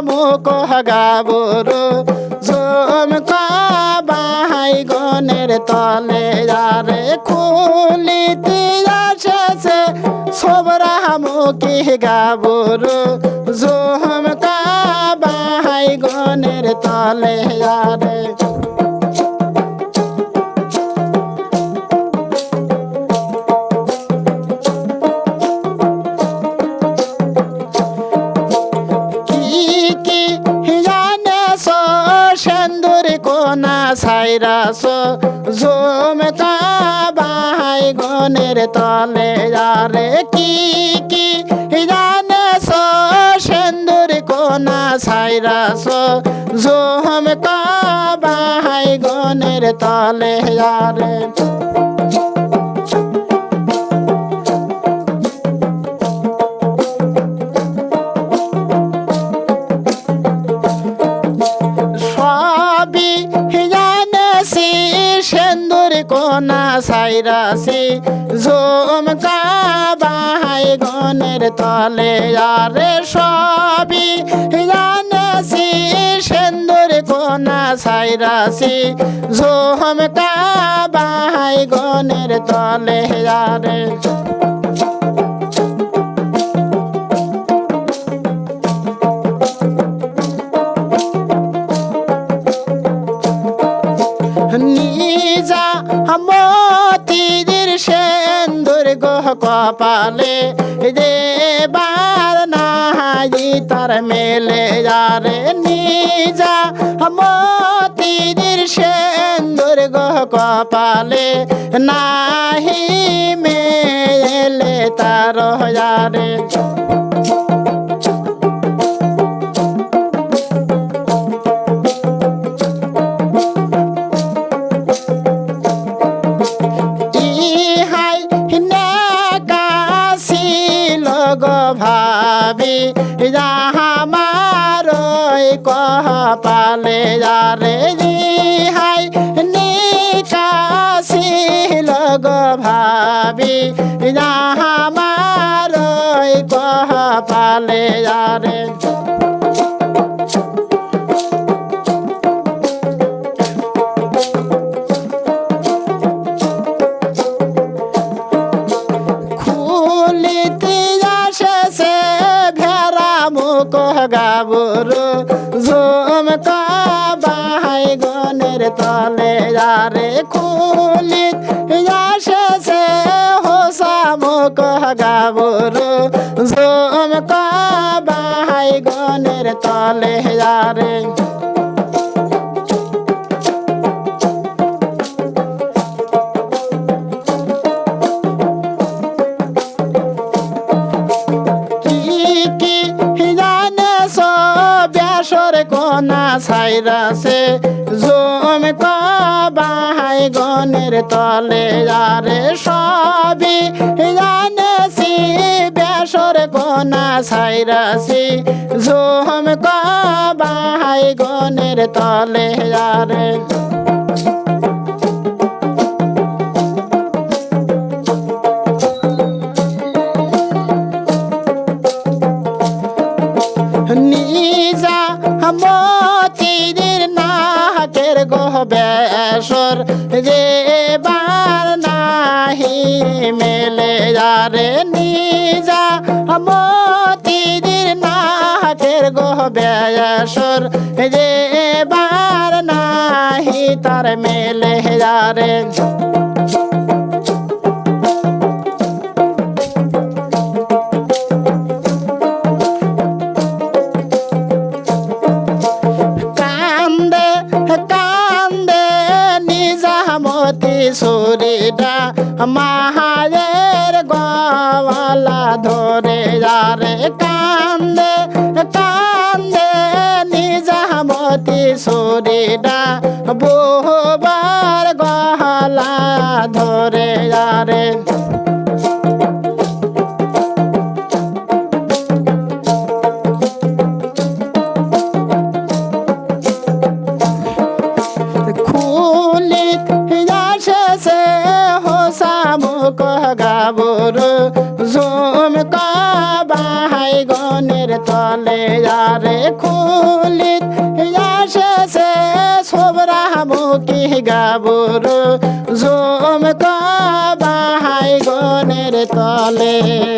মুখ গাবুরু ঝুমকা বাহাই গনের তলে আরে খুলিতে আসেছে সবরা মুখি গাবুরু ঝুমকা বাহাই গনের তলে আরে সাইরাস ঝুমকা বাহাই গনের তলে। আরে কি কি জানে সো, সেন্দুর কোনা সাইরাস ঝুমকা বাহাই গনের তলে। আরে সেন্দুর কোনা সাইরাসি ঝুমকা বাহাই গনের তলে। আরে সবই জানাসি সেন্দুর কোনা সাইরাসি ঝুমকা বাহাই গনের তলে। আরে নিজা মতির সেন্দুর গহ কপালে। দেবার নাহি তার মেলে যারে। নিজা মতির সেন্দুর গহ কপালে। নাহি মেলে তার যারে। কহ পালে যারে হাই নিকাশিল গো ভাবি যাহামার কহ পালে যারে। গাবুরু ঝুমকা বাহাই গনের তলে যারে খুলিত আসেছে হোসা মুখ গাবুরু ঝুমকা বাহাই গনের তলে যারে কোনা সাইরাসে জুম বাহাই গনের তলে সবই জানে সি ব্যাসর কোনা সাইরাসি জুম বাহাই গনের তলে যারে নিজা মতির নাকের গহ বেসর যে বার নাহি মেলে যারে নিজা মতির নাকের গহ বেসর যে বার নাহি তার মেলে যারে। ধরে যারে কান্দে কান্দে নিজামতি সুরিটা বহুবার গহলা ধরে যারে। সোবরা মুখি গাবুরু জুম বাহাই গনের তলে।